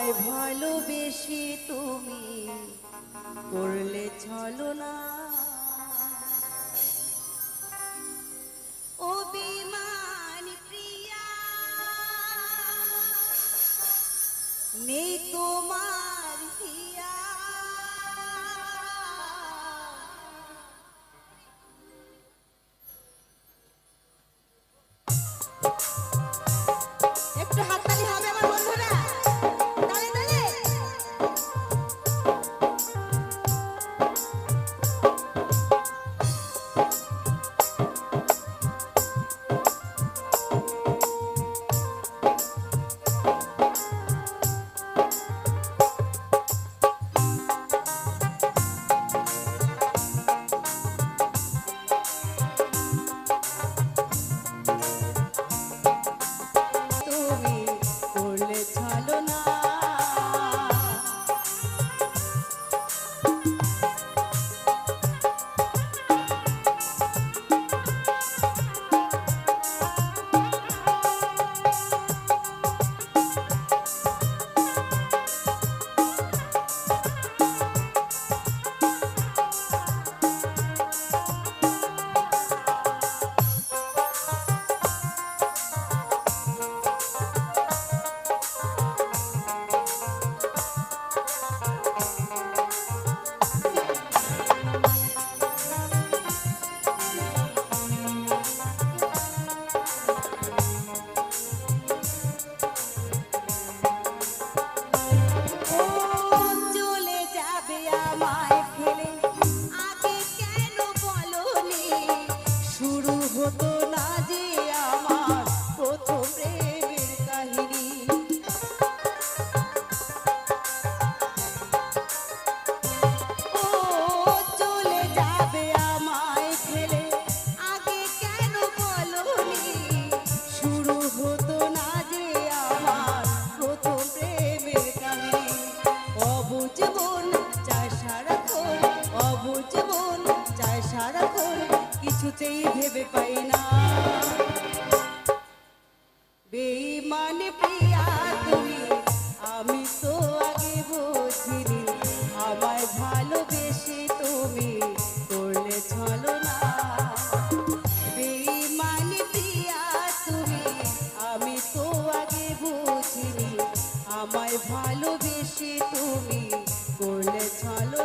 আমায় ভালোবেসে তুমি করলে চলো কিছুতেই ভেবে পাই না। বেইমানে প্রিয়া তুমি, আমি তো আগে বুঝিনি, আমায় ভালোবেসে তুমি করলে চলো না। বেইমানে প্রিয়া তুমি, আমি তো আগে বুঝিনি, আমায় ভালোবেসে তুমি করলে চলো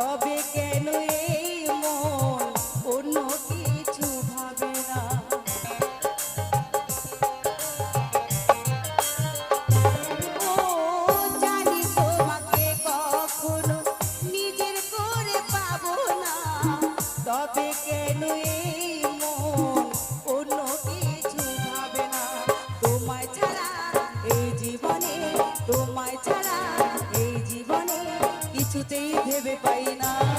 তবে কেন এই অন্য কিছু ভাবে না। তবে কেন এই কিছুতেই ভেবে পাই না।